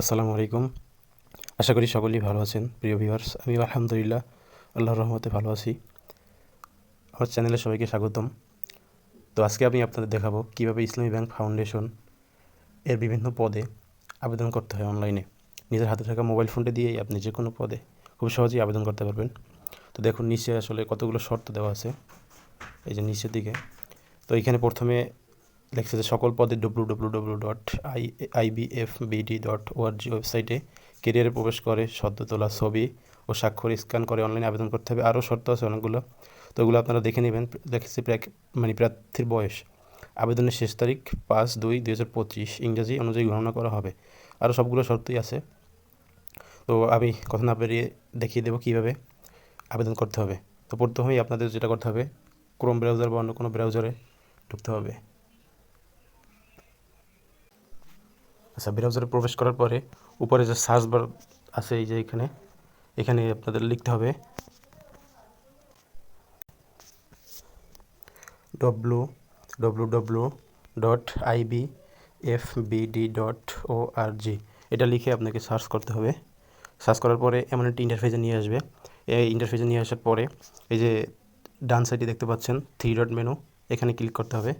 আসসালামু আলাইকুম। আশা করি সকলেই ভালো আছেন, প্রিয় ভিউয়ার্স আমি আলহামদুলিল্লাহ আল্লাহর রহমতে ভালো আছি। আমার চ্যানেলে সবাইকে স্বাগতম। তো আজকে আমি আপনাদের দেখাবো কীভাবে ইসলামী ব্যাংক ফাউন্ডেশন এর বিভিন্ন পদে আবেদন করতে হয় অনলাইনে। নিজের হাতে থাকা মোবাইল ফোনটি দিয়েই আপনি যে কোনো পদে খুব সহজেই আবেদন করতে পারবেন। তো দেখুন, নিচে আসলে কতগুলো শর্ত দেওয়া আছে। এই যে নিচের দিকে। তো এখানে প্রথমে লেখছে যে সকল পদে W W W dot I IBF BD dot ORG ওয়েবসাইটে কেরিয়ারে প্রবেশ করে সদ্য তোলা ছবি ও স্বাক্ষর স্ক্যান করে অনলাইনে আবেদন করতে হবে। আরও শর্ত আছে অনেকগুলো। তো ওগুলো আপনারা দেখে নেবেন। দেখেছি মানে প্রার্থীর বয়স। আবেদনের শেষ তারিখ পাঁচ দুই দুই হাজার পঁচিশ। ইংরেজি অনুযায়ী গণনা করা হবে। আরও সবগুলো শর্তই আছে। তো আমি কথা না পেরিয়ে দেখিয়ে দেবো কীভাবে আবেদন করতে হবে। তো প্রথমেই আপনাদের যেটা করতে হবে ক্রোম ব্রাউজার বা অন্য কোনো ব্রাউজারে ঢুকতে হবে। আচ্ছা ব্রাউজারে প্রবেশ করার পরে উপরে যে সার্চ বার আছে এই যে এখানে এখানে আপনাদের লিখতে হবে W W W dot IB F BD dot O R G এটা লিখে আপনাকে সার্চ করতে হবে। সার্চ করার পরে এমন একটি ইন্টারফেসে নিয়ে আসবে। এই ইন্টারফেসে নিয়ে আসার পরে এই যে ডান সাইডে দেখতে পাচ্ছেন থ্রি ডট মেনু এখানে ক্লিক করতে হবে।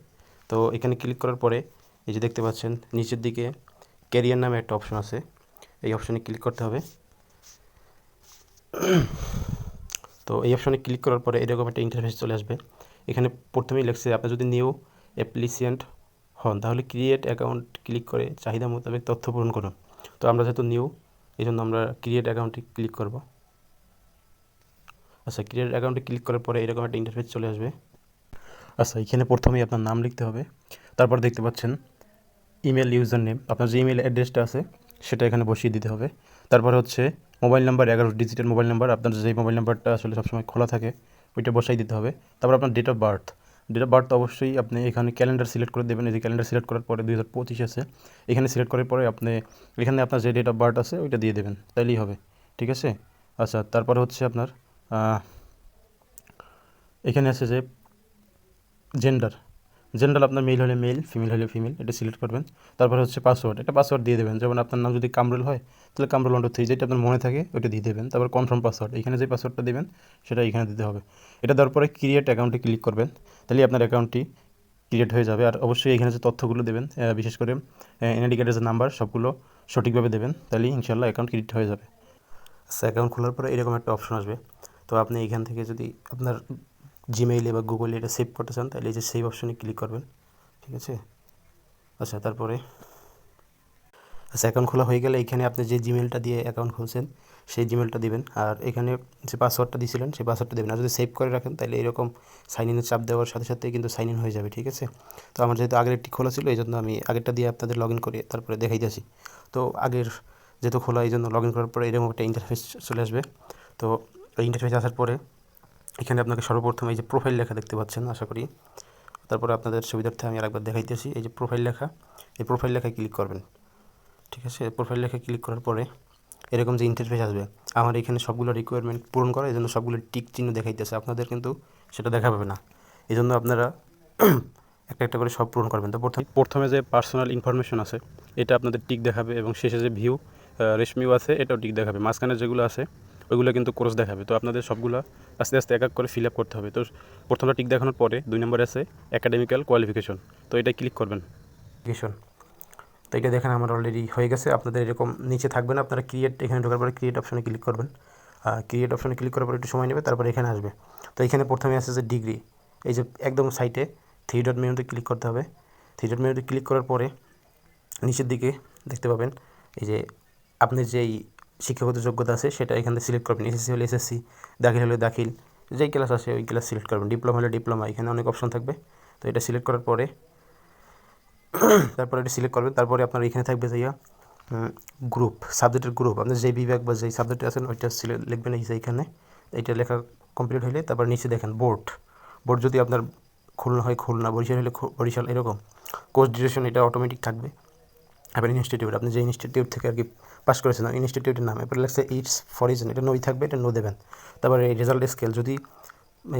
তো এখানে ক্লিক করার পরে এই যে দেখতে পাচ্ছেন, নিচের দিকে ক্যারিয়ার নামে একটা অপশন আছে। এই অপশনে ক্লিক করতে হবে। তো এই অপশনে ক্লিক করার পরে এরকম একটা ইন্টারফেস চলে আসবে। এখানে প্রথমেই লেখছে, আপনি যদি নিউ অ্যাপ্লিসিয়েন্ট হন, তাহলে ক্রিয়েট অ্যাকাউন্ট ক্লিক করে চাহিদা মোতাবেক তথ্য পূরণ করুন। তো আমরা যেহেতু নিউ এই জন্য আমরা ক্রিয়েট অ্যাকাউন্টে ক্লিক করব। আচ্ছা ক্রিয়েট অ্যাকাউন্টে ক্লিক করার পরে এরকম একটা ইন্টারফেস চলে আসবে। আচ্ছা এখানে প্রথমেই আপনার নাম লিখতে হবে। তারপর দেখতে পাচ্ছেন ইমেল ইউজার নেম আপনার যে ইমেল অ্যাড্রেসটা আছে, সেটা এখানে বসিয়ে দিতে হবে। তারপরে হচ্ছে মোবাইল নাম্বার, এগারো ডিজিটের মোবাইল নাম্বার, আপনার যে মোবাইল নাম্বারটা আসলে সবসময় খোলা থাকে, ওইটা বসাই দিতে হবে। তারপর আপনার date of birth date of birth অবশ্যই আপনি এখানে ক্যালেন্ডার সিলেক্ট করে দেবেন। এই যে ক্যালেন্ডার সিলেক্ট করার পরে দুই হাজার পঁচিশ আছে, এখানে সিলেক্ট করার পরে আপনি, এখানে আপনার যে ডেট অফ বার্থ আছে, ওইটা দিয়ে দেবেন। তাইলেই হবে, ঠিক আছে? আচ্ছা তারপরে হচ্ছে আপনার এখানে আছে যে জেন্ডার জেন্ডার আপনার মেল হলে মেল ফিমেল হলে ফিমেল এটা সিলেক্ট করবেন। তারপর হচ্ছে পাসওয়ার্ড এটা পাসওয়ার্ড দিয়ে দেবেন। যেমন আপনার নাম যদি কামরুল হয়, তাহলে কামরুল ওয়ান টু থ্রি যেটা আপনার মনে থাকে, ওইটা দিয়ে দেবেন। তারপর কনফার্ম পাসওয়ার্ড এখানে যে পাসওয়ার্ডটা দেবেন, সেটা এখানে দিতে হবে। এটা দেওয়ার পরে ক্রিয়েট অ্যাকাউন্টে ক্লিক করবেন। তাহলে আপনার অ্যাকাউন্টটি ক্রিয়েট হয়ে যাবে। আর অবশ্যই এখানে যে তথ্যগুলো দেবেন বিশেষ করে এনআইডি কার্ডের যে নাম্বার সবগুলো সঠিকভাবে দেবেন। তাহলে ইনশাল্লাহ অ্যাকাউন্ট ক্রিয়েট হয়ে যাবে। আচ্ছা অ্যাকাউন্ট খোলার পরে এরকম একটা অপশন আসবে। তো আপনি এখান থেকে যদি আপনার জিমেইলে বা গুগলে এটা সেভ করতে চান, তাহলে এই যে সেভ অপশনে ক্লিক করবেন, ঠিক আছে? আচ্ছা তারপরে আচ্ছা অ্যাকাউন্ট খোলা হয়ে গেলে এখানে আপনি যে জিমেলটা দিয়ে অ্যাকাউন্ট খুলছেন, সেই জিমেলটা দিবেন। আর এখানে যে পাসওয়ার্ডটা দিয়েছিলেন সেই পাসওয়ার্ডটা দেবেন। আর যদি সেভ করে রাখেন, তাহলে এরকম সাইন ইনের চাপ দেওয়ার সাথে সাথে কিন্তু সাইন ইন হয়ে যাবে, ঠিক আছে? তো আমার যেহেতু আগের একটি খোলা ছিল এই জন্য আমি আগেরটা দিয়ে আপনাদের লগ ইন করে তারপরে দেখাইতেছি তো আগের যেহেতু খোলা এই জন্য লগ ইন করার পরে এরকম একটা ইন্টারফেস চলে আসবে। তো ইন্টারফেস আসার পরে এখানে আপনাকে সর্বপ্রথম এই যে প্রোফাইল লেখা দেখতে পাচ্ছেন, আশা করি। তারপরে আপনাদের সুবিধার্থে আমি আরেকবার দেখাইতেছি। এই যে প্রোফাইল লেখা, এই প্রোফাইল লেখায় ক্লিক করবেন। ঠিক আছে? প্রোফাইল লেখায় ক্লিক করার পরে এরকম যে ইন্টারফেস আসবে, আমার এখানে সবগুলো রিকোয়ারমেন্ট পূরণ করা, এই জন্য সবগুলো টিক চিহ্ন দেখাইতেছে। আপনাদের কিন্তু সেটা দেখা পাবে না। এই জন্য আপনারা একটা একটা করে সব পূরণ করবেন। তো প্রথমে প্রথমে যে পার্সোনাল ইনফরমেশন আছে, এটা আপনাদের টিক দেখাবে এবং শেষে যে ভিউ রেশমিও আছে, এটাও টিক দেখাবে। মাঝখানে যেগুলো আছে ওইগুলো কিন্তু কোর্স দেখাবে। তো আপনাদের সবগুলো আস্তে আস্তে এক এক করে ফিল আপ করতে হবে। তো প্রথমটা টিক দেখানোর পরে দুই নম্বরে আছে অ্যাকাডেমিক্যাল কোয়ালিফিকেশন তো এটা ক্লিক করবেন। কোয়ালিফিকেশন তো এটা দেখেন আমার অলরেডি হয়ে গেছে। আপনাদের এরকম নিচে থাকবেন আপনারা ক্রিয়েট এখানে ঢোকার পরে ক্রিয়েট অপশনে ক্লিক করবেন। ক্রিয়েট অপশনে ক্লিক করার পরে একটু সময় নেবে, তারপর এখানে আসবে। তো এখানে প্রথমে আসে যে ডিগ্রি এই যে একদম সাইটে থ্রি ডট মেনুতে ক্লিক করতে হবে। থ্রি ডট মেনুতে ক্লিক করার পরে নিচের দিকে দেখতে পাবেন। এই যে আপনার যেই শিক্ষাগত যোগ্যতা আছে, সেটা এখান সিলেক্ট করবেন। এসএসসি হলে এসএসসি দাখিল হলে দাখিল, যেই ক্লাস আছে ওই ক্লাস সিলেক্ট করবেন। ডিপ্লোমা হলে ডিপ্লোমা এখানে অনেক অপশন থাকবে। তো এটা সিলেক্ট করার পরে, তারপরে এটা সিলেক্ট করবেন। তারপরে আপনার এখানে থাকবে যাইয়া গ্রুপ সাবজেক্টের গ্রুপ আপনার যেই বিভাগ বা যেই সাবজেক্টে আছেন, ওইটা সিলেক্ট লিখবেন এই এখানে। এইটা লেখা কমপ্লিট হলে তারপর নিচে দেখেন বোর্ড বোর্ড যদি আপনার খুলনা হয়, খুলনা, বরিশাল হলে বরিশাল এরকম। কোর্স ডিউরেশন এটা অটোমেটিক থাকবে। এবার ইনস্টিটিউট আপনি যে ইনস্টিটিউট থেকে আর কি পাস করেছেন ইনস্টিটিউটের নাম, এরপরে লাগছে এইটস ফরিজন এটা নই থাকবে, এটা নো দেবেন। তারপরে এই রেজাল্ট স্কেল যদি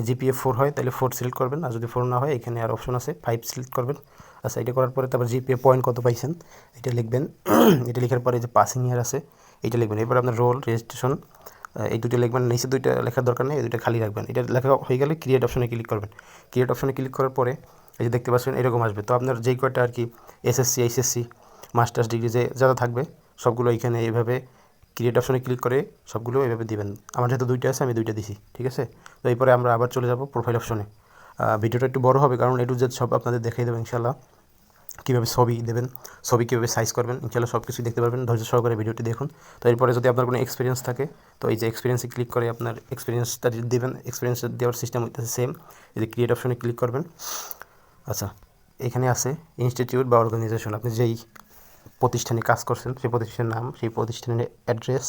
জিপিএ ফোর হয়, তাহলে ফোর সিলেক্ট করবেন, আর যদি ফোর না হয়, এখানে আর অপশন আছে ফাইভ সিলেক্ট করবেন। আচ্ছা এটা করার পরে তারপর জিপিএ পয়েন্ট কত পাইছেন, এটা লিখবেন। এটা লেখার পরে যে পাসিং ইয়ার আছে, এটা লিখবেন। এরপর আপনার রোল রেজিস্ট্রেশন এই দুটো লিখবেন, নিচে দুইটা লেখার দরকার নেই, এই দুটো খালি রাখবেন। এটা লেখা হয়ে গেলে ক্রিয়েট অপশনে ক্লিক করবেন। ক্রিয়েট অপশনে ক্লিক করার পরে, এই যে দেখতে পাচ্ছেন, এরকম আসবে। তো আপনার যেই কয়টা আর কি এসএসসি এইচএসসি মাস্টার্স ডিগ্রি যে যারা থাকবে, সবগুলো এখানে এইভাবে ক্রিয়েট অপশনে ক্লিক করে সবগুলো এইভাবে দিবেন। আমার যেহেতু দুইটা আছে, আমি দুইটা দিছি, ঠিক আছে? তো এরপরে আমরা আবার চলে যাব প্রোফাইল অপশনে ভিডিওটা একটু বড় হবে, কারণ এটু জেড সব আপনাদের দেখাই দেবেন ইনশাল্লাহ কীভাবে ছবি দেবেন, ছবি কীভাবে সাইজ করবেন ইনশাল্লাহ সব কিছু দেখতে পারবেন। ধৈর্য সহকারে ভিডিওটি দেখুন। তো এরপরে যদি আপনার কোনো এক্সপিরিয়েন্স থাকে, তো এই যে এক্সপিরিয়েন্সে ক্লিক করে আপনার এক্সপিরিয়েন্সটা দেবেন এক্সপিরিয়েন্স দেওয়ার সিস্টেম হইতেছে সেম এই যে ক্রিয়েট অপশনে ক্লিক করবেন। আচ্ছা এখানে আছে ইনস্টিটিউট বা অর্গানাইজেশন আপনি যেই প্রতিষ্ঠানে কাজ করছেন, সেই প্রতিষ্ঠানের নাম, সেই প্রতিষ্ঠানের অ্যাড্রেস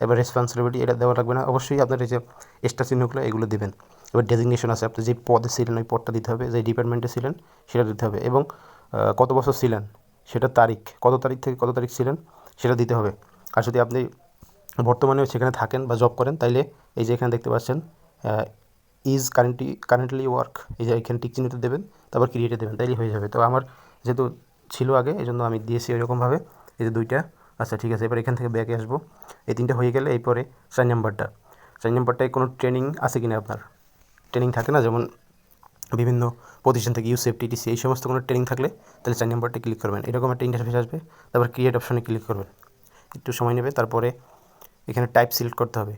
এবার রেসপন্সিবিলিটি এটা দেওয়া লাগবে না। অবশ্যই আপনার এই যে এক্সট্রা চিহ্নগুলো, এগুলো দেবেন। এবার ডেজিগনেশন আছে, আপনি যে পদে ছিলেন, ওই পদটা দিতে হবে, যে ডিপার্টমেন্টে ছিলেন, সেটা দিতে হবে। এবং কত বছর ছিলেন সেটা তারিখ, কত তারিখ থেকে কত তারিখ ছিলেন, সেটা দিতে হবে। আর যদি আপনি বর্তমানে সেখানে থাকেন বা জব করেন, তাইলে এই যে এখানে দেখতে পাচ্ছেন ইজ কারেন্টলি কারেন্টলি ওয়ার্ক এই যে এখানে টিক চিহ্নটা দেবেন, তারপর ক্রিয়েটে দেবেন তাইলে হয়ে যাবে। তো আমার যেহেতু ছিল আগে এই জন্য আমি দিয়েছি ওইরকমভাবে, এই যে দুইটা। আচ্ছা ঠিক আছে, এবার এখান থেকে ব্যাকে আসব। এই তিনটা হয়ে গেলে এরপরে চার নাম্বারটা। চার নাম্বারটায় কোনো ট্রেনিং আছে কিনা আপনার? ট্রেনিং থাকে না, যেমন বিভিন্ন প্রতিষ্ঠান থেকে ইউসেফ টিটিসি এই সমস্ত কোনো ট্রেনিং থাকলে তাহলে চার নাম্বারটা ক্লিক করবেন। এরকম একটা ইন্টারফেস আসবে, তারপর ক্রিয়েট অপশনে ক্লিক করবেন। একটু সময় নেবে, তারপরে এখানে টাইপ সিলেক্ট করতে হবে।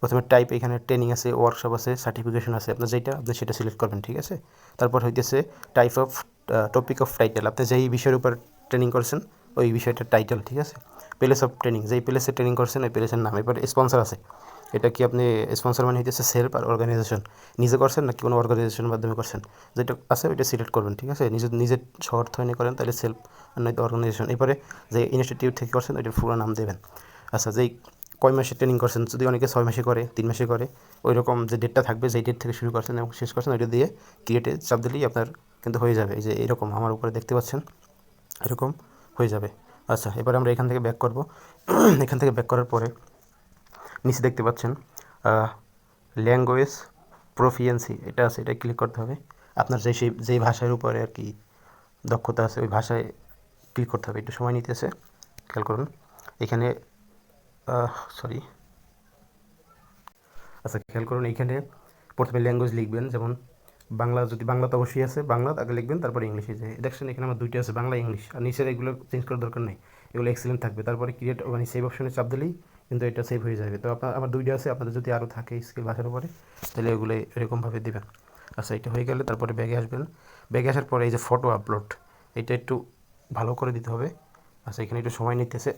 প্রথমে টাইপ এখানে ট্রেনিং আছে ওয়ার্কশপ আছে সার্টিফিকেশন আছে, আপনার যেটা আপনি সেটা সিলেক্ট করবেন, ঠিক আছে? তারপর হইতেছে type of topic of title আপনি যেই বিষয়ের উপর ট্রেনিং করছেন, ওই বিষয়টার টাইটেল ঠিক আছে? প্লেস অফ ট্রেনিং যেই প্লেসে ট্রেনিং করছেন, ওই প্লেসের নাম এবার স্পন্সর আছে। এটা কি আপনি স্পন্সর মানে হইতেছে সেলফ আর অর্গানাইজেশন নিজে করছেন নাকি কোনো অর্গানাইজেশনের মাধ্যমে করছেন? যেটা আছে, ওইটা সিলেক্ট করবেন, ঠিক আছে? নিজের নিজের শহর থেকে করেন, তাহলে সেলফ আর নয়তো অর্গানাইজেশন এরপরে যে ইনস্টিটিউট থেকে করছেন, ওইটার পুরো নাম দেবেন। আচ্ছা যেই কয় মাসে ট্রেনিং করছেন? যদি অনেকে ছয় মাসে করে, তিন মাসে করে ওই রকম যে ডেটটা থাকবে যেই ডেট থেকে শুরু করছেন এবং শেষ করছেন, ওইটা দিয়ে ক্রিয়েটে চাপ দিলেই আপনার কিন্তু হয়ে যাবে। যে এরকম আমার উপরে দেখতে পাচ্ছেন, এরকম হয়ে যাবে। আচ্ছা এবার আমরা এখান থেকে ব্যাক করব। এখান থেকে ব্যাক করার পরে নিচে দেখতে পাচ্ছেন ল্যাঙ্গুয়েজ প্রফিয়েন্সি এটা আছে, এটা ক্লিক করতে হবে। আপনার যে সেই যেই ভাষার উপরে আর কি দক্ষতা আছে, ওই ভাষায় ক্লিক করতে হবে। একটু সময় নিতেছে, খেয়াল করুন। এখানে সরি আচ্ছা খেয়াল করুন এইখানে প্রথমে ল্যাঙ্গুয়েজ লিখবেন, যেমন বাংলা যদি, বাংলা তো অবশ্যই আছে, বাংলা আগে লিখবেন, তারপরে ইংলিশে যে, দেখছেন এখানে আমার দুইটা আছে, বাংলা, ইংলিশ, আর নিচের এগুলো চেঞ্জ করার দরকার নেই, এগুলো এক্সিলেন্ট থাকবে, তারপরে ক্রিয়েট মানে সেভ অপশনে চাপ দিলেই কিন্তু এটা সেভ হয়ে যাবে, তো আপনার আমার দুইটা আছে, আপনাদের যদি আরও থাকে স্কিল ভাষার উপরে তাহলে এগুলো এরকমভাবে দেবেন। আচ্ছা এটা হয়ে গেলে তারপরে ব্যাগে আসবেন, ব্যাগে আসার পরে এই যে ফটো আপলোড এটা একটু ভালো করে দিতে হবে আচ্ছা এখানে একটু সময় নিতেছে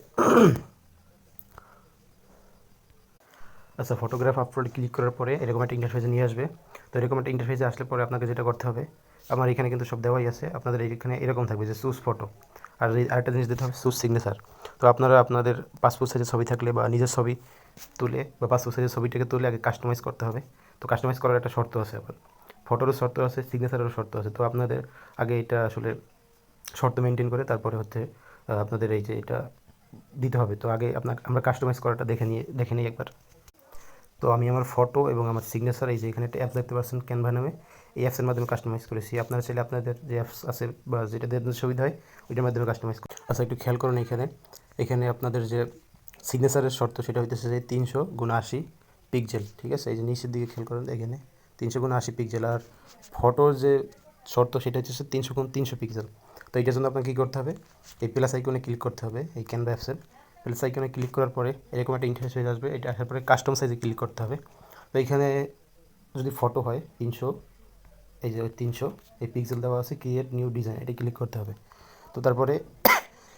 আচ্ছা ফটোগ্রাফ আপলোড ক্লিক করার পরে এরকম একটা ইন্টারফেসে নিয়ে আসবে। তো এরকম একটা ইন্টারফেসে আসলে পরে আপনাকে যেটা করতে হবে, আমার এখানে কিন্তু সব দেওয়াই আছে, আপনাদের এখানে এরকম থাকবে যে সুস ফটো আর আরেকটা জিনিস দিতে হবে সুস সিগনেচার তো আপনারা আপনাদের পাসপোর্ট সাইজের ছবি থাকলে বা নিজের ছবি তুলে বা পাসপোর্ট সাইজের ছবিটাকে তুলে আগে কাস্টমাইজ করতে হবে। তো কাস্টমাইজ করার একটা শর্ত আছে আবার। ফটোরও শর্ত আছে সিগনেচারেরও শর্ত আছে। তো আপনাদের আগে এটা আসলে শর্ত মেনটেন করে তারপরে হচ্ছে আপনাদের এই যে এটা দিতে হবে। তো আগে আপনার আমরা কাস্টমাইজ করাটা দেখে নিয়ে, দেখে নিই একবার। তো আমি আমার ফটো এবং আমার সিগনেচার এই যে এখানে একটা অ্যাপ দেখতে পাচ্ছেন ক্যানভা নামে। এই অ্যাপসের মাধ্যমে কাস্টমাইজ করেছি। আপনারা চাইলে আপনাদের যে অ্যাপস আছে বা যেটা দিয়ে সুবিধা হয়, ওইটার মাধ্যমে কাস্টমাইজ আচ্ছা একটু খেয়াল করুন এখানে। এখানে আপনাদের যে সিগনেচারের শর্ত সেটা হইতেছে যে তিনশো গুণ আশি পিকজেল ঠিক আছে? এই যে নিচের দিকে খেয়াল করেন এখানে। তিনশো গুণ আশি পিকজেল আর ফটোর যে শর্ত সেটা হচ্ছে তিনশো গুণ তিনশো পিক্সেল তো এইটার জন্য আপনাকে কী করতে হবে? এই প্লাস আইকনে ক্লিক করতে হবে, এই ক্যানভা অ্যাপসের প্লাস আইকনে ক্লিক করার পরে এরকম একটা ইন্টারফেস হয়ে আসবে। এটা আসার পরে কাস্টম সাইজে ক্লিক করতে হবে। তো এইখানে যদি ফটো হয়, তিনশো, এই যে তিনশো, এই পিক্সেল দেওয়া আছে ক্রিয়েট নিউ ডিজাইন এটা ক্লিক করতে হবে। তো তারপরে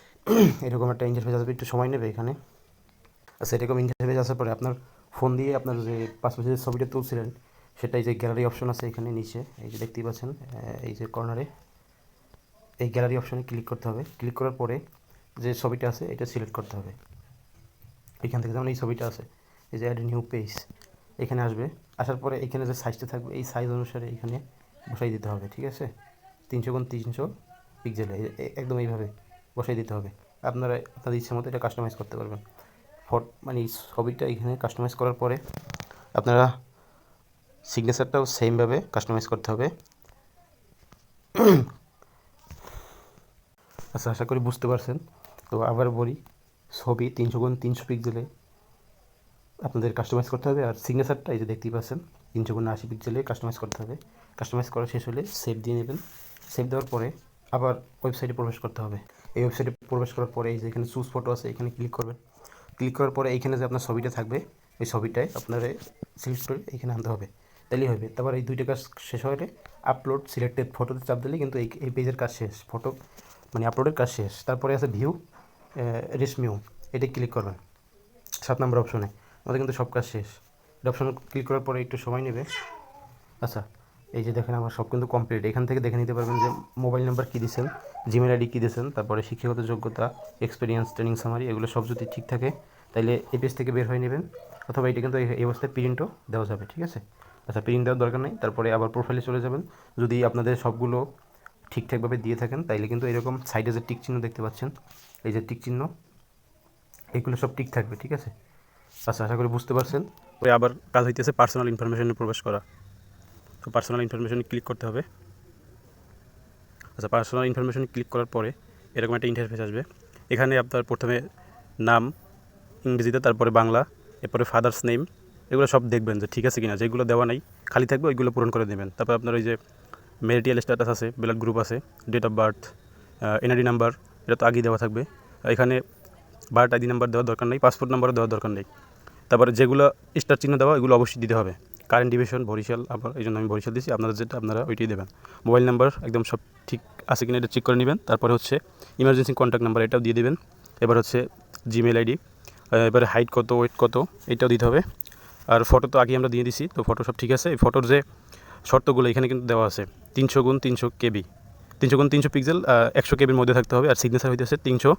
এরকম একটা ইন্টারফেস আসবে, একটু সময় নেবে এখানে। আচ্ছা এরকম ইন্টারফেস আসার পরে আপনার ফোন দিয়ে আপনার যে পাসপোর্ট যে ছবিটা তুলছিলেন, সেটাই যে গ্যালারি অপশন আছে এখানে নিচে, এই যে দেখতেই পাচ্ছেন এই যে কর্নারে এই গ্যালারি অপশনে ক্লিক করতে হবে। ক্লিক করার পরে যে ছবিটা আছে, এটা সিলেক্ট করতে হবে। এখান থেকে যেমন এই ছবিটা আছে, এই যে অ্যাড নিউ পেজ এখানে আসবে। আসার পরে এখানে যে সাইজটা থাকবে, এই সাইজ অনুসারে এখানে বসাই দিতে হবে, ঠিক আছে? তিনশো গুণ তিনশো পিক্সেলে একদম এইভাবে বসাই দিতে হবে। আপনারা, আপনাদের ইচ্ছে মতো এটা কাস্টমাইজ করতে পারবেন। ফট মানে এই ছবিটা এখানে কাস্টমাইজ করার পরে আপনারা সিগনেচারটাও সেমভাবে কাস্টমাইজ করতে হবে। আচ্ছা আশা করি বুঝতে পারছেন। তো আবার বলি, ছবি তিনশো গুণ তিনশো পিক্সেলে আপনাদের কাস্টমাইজ করতে হবে। আর সিগনেচারটা এই যে দেখতেই পাচ্ছেন, তিনশো গুণ আশি পিক্সেলে কাস্টমাইজ করতে হবে। কাস্টমাইজ করা শেষ হলে সেভ দিয়ে নেবেন। সেভ দেওয়ার পরে আবার ওয়েবসাইটে প্রবেশ করতে হবে। এই ওয়েবসাইটে প্রবেশ করার পরে এই যে এখানে চুজ ফটো আছে, এখানে ক্লিক করবেন। ক্লিক করার পরে এইখানে যে আপনার ছবিটা থাকবে, ওই ছবিটায় আপনার সিলেক্ট করে এখানে আনতে হবে। তাহলেই হবে। তারপর এই দুইটা কাজ শেষ হলে আপলোড সিলেক্টেড ফটোতে চাপ দিলে কিন্তু এই এই পেজের কাজ শেষ। ফটো মানে আপলোডের কাজ শেষ। তারপরে আছে ভিউ রেশমিউ এটা ক্লিক করবেন। সাত নম্বর অপশনে আমাদের কিন্তু সব কাজ শেষ। এটা অপশন ক্লিক করার পরে একটু সময় নেবে। আচ্ছা এই যে দেখেন আমার সব কিন্তু কমপ্লিট এখান থেকে দেখে নিতে পারবেন যে মোবাইল নাম্বার কী দিয়েছেন জিমেল আইডি কী দিয়েছেন, তারপরে শিক্ষাগত যোগ্যতা এক্সপিরিয়েন্স ট্রেনিং সামারি এগুলো সব যদি ঠিক থাকে তাহলে এই পেজ থেকে বের হয়ে নেবেন। অথবা এটা কিন্তু এই অবস্থায় প্রিন্টও দেওয়া যাবে, ঠিক আছে? আচ্ছা প্রিন্ট দেওয়ার দরকার নেই। তারপরে আবার প্রোফাইলে চলে যাবেন। যদি আপনাদের সবগুলো ঠিকঠাকভাবে দিয়ে থাকেন, তাইলে কিন্তু এরকম সাইডে যে টিক চিহ্ন দেখতে পাচ্ছেন, এই যে টিক চিহ্ন, এগুলো সব ঠিক থাকবে, ঠিক আছে? আচ্ছা আশা করি বুঝতে পারছেন। পরে আবার কাজ হইতেছে পার্সোনাল ইনফরমেশনে প্রবেশ করা। তো পার্সোনাল ইনফরমেশনে ক্লিক করতে হবে। আচ্ছা পার্সোনাল ইনফরমেশন ক্লিক করার পরে এরকম একটা ইন্টারফেস আসবে। এখানে আপনার প্রথমে নাম, ইংরেজিতে, তারপরে বাংলা, এরপরে ফাদার্স নেম এগুলো সব দেখবেন যে ঠিক আছে কিনা, যেগুলো দেওয়া নাই, খালি থাকবে, ওইগুলো পূরণ করে দেবেন। তারপর আপনার ওই যে মেরিটিয়াল স্ট্যাটাস আছে ব্লাড গ্রুপ আছে, date of birth NID number, এটা তো আগেই দেওয়া থাকবে। এখানে বার্থ আইডি নাম্বার দেওয়ার দরকার নেই, পাসপোর্ট নাম্বারও দেওয়ার দরকার নেই। তারপরে যেগুলো স্টার চিহ্ন দেওয়া, এগুলো অবশ্যই দিতে হবে। কারেন্ট ডিভিশন, বরিশাল, আবার এই জন্য আমি বরিশাল দিচ্ছি আপনারা যেটা আপনারা ওইটাই দেবেন। মোবাইল নাম্বার একদম সব ঠিক আছে কিনা এটা চেক করে নেবেন। তারপরে হচ্ছে ইমার্জেন্সি কন্ট্যাক্ট নাম্বার এটাও দিয়ে দেবেন। এবার হচ্ছে জিমেল আইডি এবারে হাইট কত ওয়েট কত, এটাও দিতে হবে। আর ফটো তো আগে আমরা দিয়ে দিছি তো ফটো সব ঠিক আছে। এই ফটোর যে শর্তগুলো এখানে কিন্তু দেওয়া আছে। তিনশো গুণ তিনশো কেবি। তিনশো গুণ তিনশো পিক্সেল একশো কেবির মধ্যে থাকতে হবে, আর সিগনেচার হইতেছে তিনশো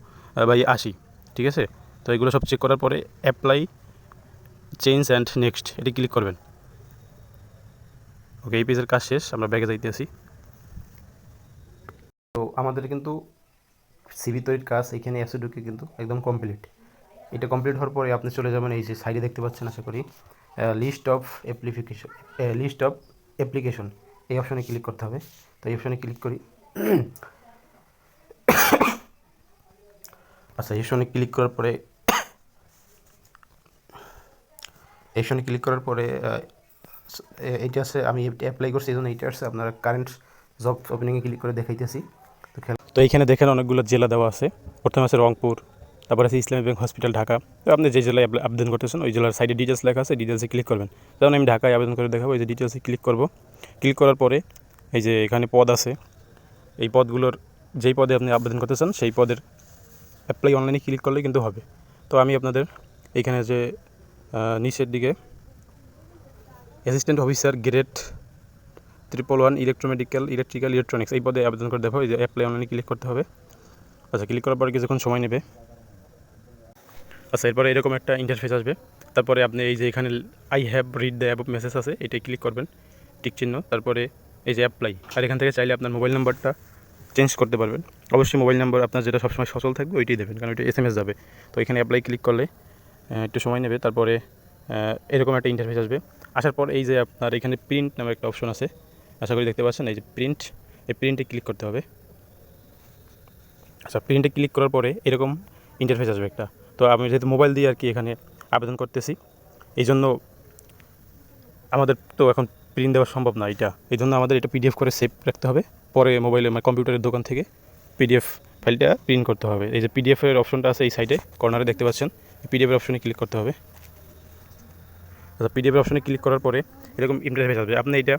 বাই আশি, ঠিক আছে? তো এগুলো সব চেক করার পরে অ্যাপ্লাই চেঞ্জ অ্যান্ড নেক্সট এটি ক্লিক করবেন। ওকে এই পেজের কাজ শেষ, আমরা ব্যাগে যাইতে যাইতেছি তো আমাদের কিন্তু সিভি তৈরির কাজ এখানে এসে ঢুকে কিন্তু একদম কমপ্লিট এটা কমপ্লিট হওয়ার পরে আপনি চলে যাবেন এই যে সাইডে দেখতে পাচ্ছেন, আশা করি। List of application list of application এই অপশনে ক্লিক করতে হবে। তো এই অপশনে ক্লিক করি। আচ্ছা এই অপশনে ক্লিক করার পরে, এই অপশনে ক্লিক করার পরে এইটা আছে, আমি অ্যাপ্লাই করছি, এই জন্য এইটা আছে, আপনার কারেন্ট জব ওপেনিংয়ে ক্লিক করে দেখাইতেছি। তো এইখানে দেখেন অনেকগুলো জেলা দেওয়া আছে। প্রথমে আছে রংপুর তারপর আছে ইসলামী ব্যাংক হসপিটাল ঢাকা। তো আপনি যে জেলায় আবেদন করতেছেন, ওই জেলার সাইডে ডিটেলস লেখা আছে ডিটেলসে ক্লিক করবেন। যেমন আমি ঢাকায় আবেদন করে দেখাবো, এই যে ডিটেলসে ক্লিক করব। ক্লিক করার পরে এই যে এখানে পদ আছে, এই পদগুলোর যেই পদে আপনি আবেদন করতেছেন, সেই পদের অ্যাপ্লাই অনলাইনে ক্লিক করলে কিন্তু হবে। তো আমি আপনাদের এইখানে যে নিচের দিকে assistant officer grade triple one electromedical electrical electronics এই পদে আবেদন করে দেবো এই যে অ্যাপ্লাই অনলাইনে ক্লিক করতে হবে। আচ্ছা ক্লিক করার পরে কিছুক্ষণ সময় নেবে। আচ্ছা এরপরে এরকম একটা ইন্টারফেস আসবে। তারপরে আপনি এই যে এখানে I have read the above message আছে এটাই ক্লিক করবেন টিক চিহ্ন, তারপরে এই যে অ্যাপ্লাই আর এখান থেকে চাইলে আপনার মোবাইল নাম্বারটা চেঞ্জ করতে পারবেন। অবশ্যই মোবাইল নাম্বার আপনার যেটা সবসময় সচল থাকবে, ওইটাই দেবেন, কারণ ওইটা এস এম এস যাবে। তো এখানে অ্যাপ্লাই ক্লিক করলে একটু সময় নেবে, তারপরে এরকম একটা ইন্টারফেস আসবে। আসার পর এই যে আপনার এখানে প্রিন্ট নামে একটা অপশন আছে, আশা করি দেখতে পাচ্ছেন, এই যে প্রিন্ট এই প্রিন্টে ক্লিক করতে হবে। আচ্ছা প্রিন্টে ক্লিক করার পরে এরকম ইন্টারফেস আসবে একটা। তো আমি যেহেতু মোবাইল দিয়ে আর কি এখানে আবেদন করতেছি এই জন্য আমাদের তো এখন প্রিন্ট দেওয়া সম্ভব না এটা। এই জন্য আমাদের এটা পিডিএফ করে সেভ রাখতে হবে। পরে মোবাইলে কম্পিউটারের দোকান থেকে পিডিএফ ফাইলটা প্রিন্ট করতে হবে। এই যে পিডিএফের অপশনটা আছে এই সাইডে কর্নারে দেখতে পাচ্ছেন। পিডিএফের অপশনে ক্লিক করতে হবে। আচ্ছা পিডিএফের অপশনে ক্লিক করার পরে এরকম ইন্টারফেস আসবে। আপনি এটা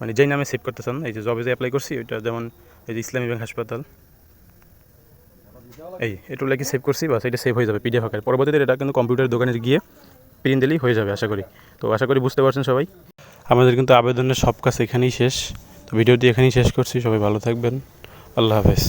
মানে যেই নামে সেভ করতে চান, এই যে জবে যে অ্যাপ্লাই করছি, ওইটা যেমন এই যে ইসলামী ব্যাংক হাসপাতাল এই এটু কি সেভ করছি, বাস এটা সেভ হয়ে যাবে পিডিএফ আকারে। পরবর্তীতে এটা কিন্তু কম্পিউটার দোকানে গিয়ে প্রিন্ট দিলেই হয়ে যাবে, আশা করি। তো আশা করি বুঝতে পারছেন সবাই। আমাদের কিন্তু আবেদনের সব কাজ এখানেই শেষ। তো ভিডিওটি এখানেই শেষ করছি, সবাই ভালো থাকবেন। আল্লাহ হাফেজ।